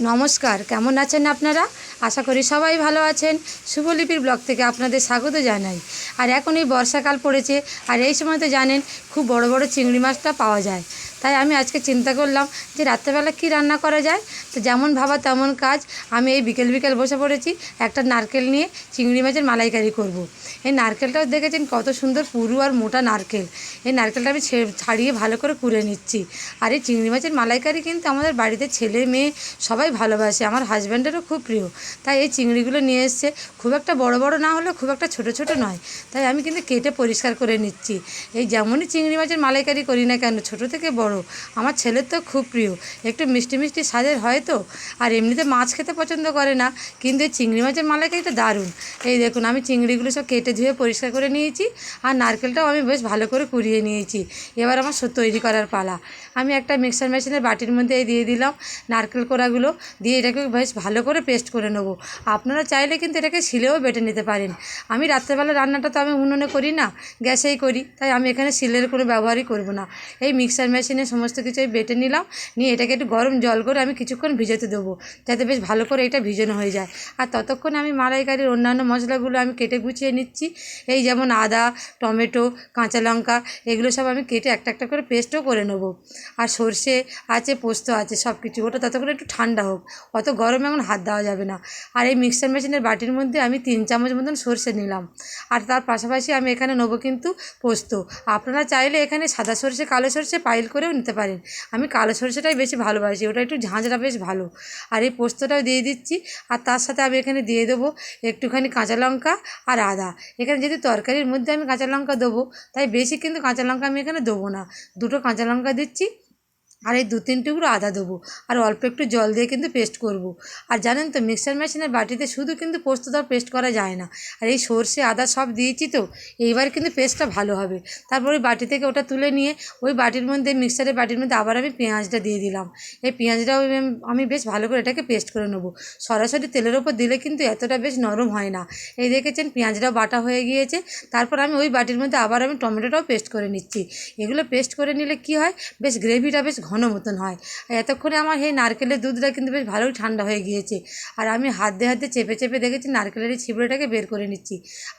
নমস্কার, কেমন আছেন আপনারা? আশা করি সবাই ভালো আছেন। শুভলিপির ব্লগ থেকে আপনাদের স্বাগত জানাই। আর এখন এই বর্ষাকাল পড়েছে, আর এই সময় তো জানেন, খুব বড় বড় চিংড়ি মাছটা পাওয়া যায়। তাই আমি আজকে চিন্তা করলাম যে রাত্রেবেলা কী রান্না করা যায়? তো যেমন ভাবা তেমন কাজ। আমি এই বিকেল বিকেল বসে পড়েছি, একটা নারকেল নিয়ে চিংড়ি মাছের মালাইকারি করব। এই নারকেলটাও দেখেছেন কত সুন্দর পুরু আর মোটা নারকেল। এই নারকেলটা আমি ছাড়িয়ে ভালো করে কুড়ে নিচ্ছি। আর এই চিংড়ি মাছের মালাইকারি কিন্তু আমাদের বাড়িতে ছেলে, মেয়ে সবাই ভালোবাসে। আমার হাজব্যান্ডেরও খুব প্রিয়। তাই এই চিংড়িগুলো নিয়ে এসছে। খুব একটা বড় বড় না হলেও খুব একটা ছোট ছোট নয়। তাই আমি কিন্তু কেটে পরিষ্কার করে নিচ্ছি। এই যেমনই চিংড়ি মাছের মালাইকারি করি না কেন, ছোট থেকে বড় আমার ছেলের তো খুব প্রিয়। একটু মিষ্টি মিষ্টি স্বাদের হয় তো। আর এমনিতে মাছ খেতে পছন্দ করে না, কিন্তু এই চিংড়ি মাছের মালাইকারিটা দারুণ। এই দেখুন, আমি চিংড়িগুলো সব কেটে ধুয়ে পরিষ্কার করে নিয়েছি, আর নারকেলটাও আমি বেশ ভালো করে কুড়িয়ে নিয়েছি। এবার আমার তৈরি করার পালা। আমি একটা মিক্সার মেশিনের বাটির মধ্যে এই দিয়ে দিলাম নারকেল কোড়াগুলো, দিয়ে এটাকে বেশ ভালো করে পেস্ট করে নেব। আপনারা চাইলে কিন্তু এটাকে শিলেও বেটে নিতে পারেন। আমি রাত্রেবেলা রান্নাটা তো আমি উনুনে করি না, গ্যাসেই করি, তাই আমি এখানে শিলের কোনো ব্যবহারই করব না। এই মিক্সার মেশিনে সমস্ত কিছু আমি বেটে নিলাম, নিয়ে এটাকে একটু গরম জল করে আমি কিছুক্ষণ ভিজাতে দেবো, যাতে বেশ ভালো করে এটা ভিজানো হয়ে যায়। আর ততক্ষণ আমি মালাইকারির অন্যান্য মশলাগুলো আমি কেটে গুছিয়ে নিচ্ছি। এই যেমন আদা, টমেটো, কাঁচা লঙ্কা, এগুলো সব আমি কেটে একটা একটা করে পেস্টও করে নেব। আর সর্ষে আছে, পোস্ত আছে, সব কিছু, ওটা ততক্ষণ একটু ঠান্ডা হোক, অত গরমে এখন হাত দেওয়া যাবে না। আর এই মিক্সার মেশিনের বাটির মধ্যে আমি তিন চামচ মতন সর্ষে নিলাম। আর তার পাশাপাশি আমি এখানে নেব কিন্তু পোস্ত। আপনারা চাইলে এখানে সাদা সর্ষে, কালো সর্ষে পাইল করেও নিতে পারেন। আমি কালো সরিষাটাই বেশি ভালোবাসি, ওটা একটু ঝাঁঝটা বেশ ভালো। আর এই পোস্তটাও দিয়ে দিচ্ছি, আর তার সাথে আমি এখানে দিয়ে দেবো একটুখানি কাঁচা লঙ্কা আর আদা। এখানে যদি তরকারির মধ্যে আমি কাঁচা লঙ্কা দেবো, তাই বেশি কিন্তু কাঁচা লঙ্কা আমি এখানে দেবো না। দুটো কাঁচা লঙ্কা দিচ্ছি আর এই দু তিন টুকরো আদা দেবো। আর অল্প একটু জল দিয়ে কিন্তু পেস্ট করব। আর জানেন তো মিক্সার মেশিনের বাটিতে শুধু কিন্তু পোস্তটা পেস্ট করা যায় না। আর এই সর্ষে, আদা সব দিয়েছি তো, এইবার কিন্তু পেস্টটা ভালো হবে। তারপর ওই বাটি থেকে ওটা তুলে নিয়ে ওই বাটির মধ্যে মিক্সারের বাটির মধ্যে আবার আমি পেঁয়াজটা দিয়ে দিলাম। এই পেঁয়াজটাও আমি বেশ ভালো করে এটাকে পেস্ট করে নেব। সরাসরি তেলের ওপর দিলে কিন্তু এতটা বেশ নরম হয় না। এই দেখেছেন, পেঁয়াজটাও বাটা হয়ে গিয়েছে। তারপর আমি ওই বাটির মধ্যে আবার আমি টমেটোটাও পেস্ট করে নিচ্ছি। এগুলো পেস্ট করে নিলে কি হয়? বেশ গ্রেভিটা বেশ ঘন মতন হয়। আর এতক্ষণে আমার এই নারকেলের দুধটা কিন্তু বেশ ভালোই ঠান্ডা হয়ে গিয়েছে। আর আমি হাত দিয়ে হাত চেপে চেপে দেখেছি নারকেলের এই ছিবড়েটাকে বের করে নিচ্ছি।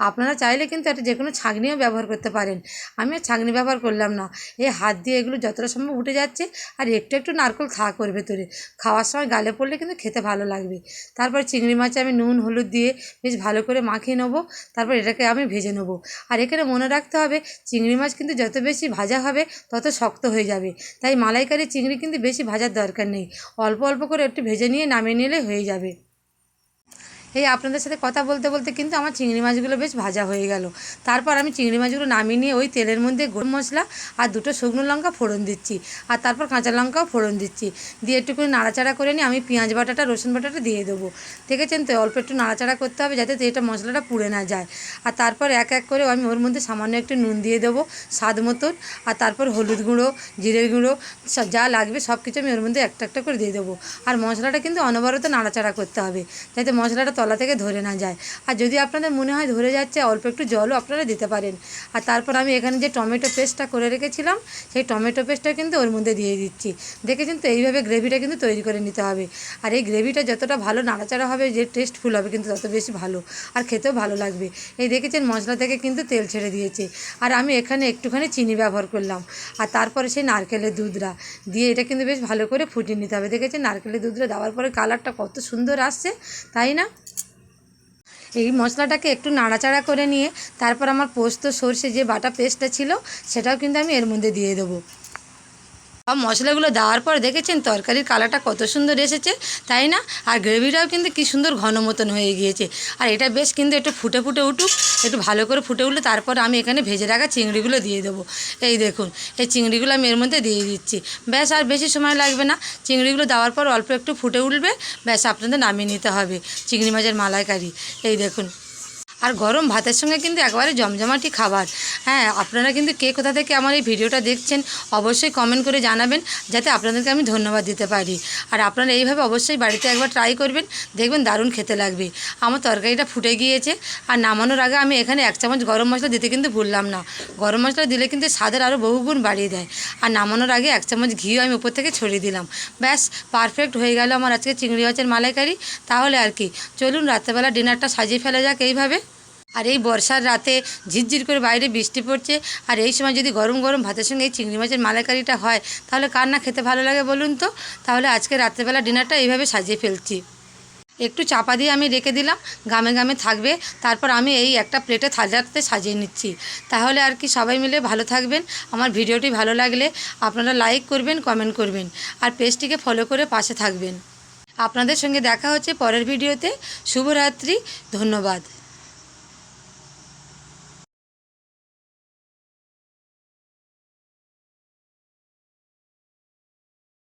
আপনারা চাইলে কিন্তু একটা যে কোনো ছাঁকনিও ব্যবহার করতে পারেন। আমি আর ছাঁকনি ব্যবহার করলাম না। এই হাত দিয়ে এগুলো যতটা সম্ভব উঠে যাচ্ছে আর একটু একটু নারকেল থাক ওর ভেতরে। খাওয়ার সময় গালে পড়লে কিন্তু খেতে ভালো লাগবে। তারপর চিংড়ি মাছে আমি নুন, হলুদ দিয়ে বেশ ভালো করে মাখিয়ে নেব। তারপর এটাকে আমি ভেজে নেব। আর এখানে মনে রাখতে হবে, চিংড়ি মাছ কিন্তু যত বেশি ভাজা হবে, তত শক্ত হয়ে যাবে। তাই মালাইকারি চিংড়ি কিন্তু বেশি ভাজার দরকার নেই। অল্প অল্প করে একটু ভেজে নিয়ে নামিয়ে নিলে হয়ে যাবে। এই আপনাদের সাথে কথা বলতে বলতে কিন্তু আমার চিংড়ি মাছগুলো বেশ ভাজা হয়ে গেল। তারপর আমি চিংড়ি মাছগুলো নামিয়ে নিয়ে ওই তেলের মধ্যে গরম মশলা আর দুটো শুকনো লঙ্কা ফোড়ন দিচ্ছি। আর তারপর কাঁচা লঙ্কাও ফোড়ন দিচ্ছি। দিয়ে একটু করে নাড়াচাড়া করে নিয়ে আমি পেঁয়াজ বাটাটা, রসুন বাটাটা দিয়ে দেবো। দেখেছেন তো? অল্প একটু নাড়াচাড়া করতে হবে যাতে এটা মশলাটা পুড়ে না যায়। আর তারপর এক এক করে আমি ওর মধ্যে সামান্য একটু নুন দিয়ে দেবো স্বাদ মতন। আর তারপর হলুদ গুঁড়ো, জিরের গুঁড়ো যা লাগবে সব কিছু আমি ওর মধ্যে একটা একটা করে দিয়ে দেবো। আর মশলাটা কিন্তু অনবরত নাড়াচাড়া করতে হবে। যাতে মশলাটা তলা থেকে ধরে না যায়। আর যদি আপনাদের মনে হয় ধরে যাচ্ছে, অল্প একটু জলও আপনারা দিতে পারেন। আর তারপর আমি এখানে যে টমেটো পেস্টটা করে রেখেছিলাম, সেই টমেটো পেস্টটা কিন্তু ওর মধ্যে দিয়ে দিচ্ছি। দেখেছেন তো? এইভাবে গ্রেভিটা কিন্তু তৈরি করে নিতে হবে। আর এই গ্রেভিটা যতটা ভালো নাড়াচাড়া হবে, যে টেস্টফুল হবে কিন্তু তত বেশি ভালো। আর খেতেও ভালো লাগবে। এই দেখেছেন মশলা থেকে কিন্তু তেল ছেড়ে দিয়েছে। আর আমি এখানে একটুখানি চিনি ব্যবহার করলাম। আর তারপরে সেই নারকেলের দুধটা দিয়ে এটা কিন্তু বেশ ভালো করে ফুটিয়ে নিতে হবে। দেখেছেন? নারকেলের দুধটা দেওয়ার পরে কালারটা কত সুন্দর আসছে, তাই না? এই মশলাটাকে একটু নাড়াচাড়া করে নিয়ে তারপর আমার পোস্ত সর্ষে যে বাটা পেস্টটা ছিল, সেটাও কিন্তু আমি এর মধ্যে দিয়ে দেবো। সব মশলাগুলো দেওয়ার পর দেখেছেন তরকারির কালারটা কত সুন্দর এসেছে, তাই না? আর গ্রেভিটাও কিন্তু কি সুন্দর ঘন মতন হয়ে গিয়েছে। আর এটা বেশ কিন্তু একটু ফুটে ফুটে উঠুক, একটু ভালো করে ফুটে উঠলে তারপর আমি এখানে ভেজে রাখা চিংড়িগুলো দিয়ে দেবো। এই দেখুন, এই চিংড়িগুলো আমি এর মধ্যে দিয়ে দিচ্ছি। ব্যাস, আর বেশি সময় লাগবে না। চিংড়িগুলো দেওয়ার পর অল্প একটু ফুটে উঠবে, ব্যাস আপনাদের নামিয়ে নিতে হবে। চিংড়ি মাছের মালাইকারি। এই দেখুন আর গরম ভাতের সঙ্গে কিন্তু একবারে জমজমাটি খাবার। হ্যাঁ আপনারা কিন্তু কে কোথা থেকে আমার এই ভিডিওটা দেখছেন, অবশ্যই কমেন্ট করে জানাবেন, যাতে আপনাদেরকে আমি ধন্যবাদ দিতে পারি। আর আপনারা এইভাবে অবশ্যই বাড়িতে একবার ট্রাই করবেন, দেখবেন দারুণ খেতে লাগবে। আমার তরকারিটা ফুটে গিয়েছে, আর নামানোর আগে আমি এখানে এক চামচ গরম মশলা দিতে কিন্তু ভুললাম না। গরম মশলা দিলে কিন্তু স্বাদের আরও বহুগুণ বাড়িয়ে দেয়। আর নামানোর আগে এক চামচ ঘিও আমি উপর থেকে ছড়িয়ে দিলাম। ব্যাস পারফেক্ট হয়ে গেল আমার আজকে চিংড়ি মাছের মালাইকারি। তাহলে আর কি, চলুন রাত্রেবেলা ডিনারটা সাজিয়ে ফেলা যাক এইভাবে। আর এই বর্ষার রাতে ঝিরঝির করে বাইরে বৃষ্টি পড়ছে। আর এই সময় যদি গরম গরম ভাতের সঙ্গে এই চিংড়ি মাছের মালাইকারিটা হয়, তাহলে কার না খেতে ভালো লাগে বলুন তো? তাহলে আজকে রাত্রেবেলা ডিনারটা এইভাবে সাজিয়ে ফেলছি। একটু চাপা দিয়ে আমি রেখে দিলাম গামে গামে থাকবে। তারপর আমি এই একটা প্লেটে থালাতে সাজিয়ে নিচ্ছি। তাহলে আর কি সবাই মিলে ভালো থাকবেন। আমার ভিডিওটি ভালো লাগলে আপনারা লাইক করবেন, কমেন্ট করবেন, আর পেজটিকে ফলো করে পাশে থাকবেন। আপনাদের সঙ্গে দেখা হচ্ছে পরের ভিডিওতে। শুভরাত্রি, ধন্যবাদ।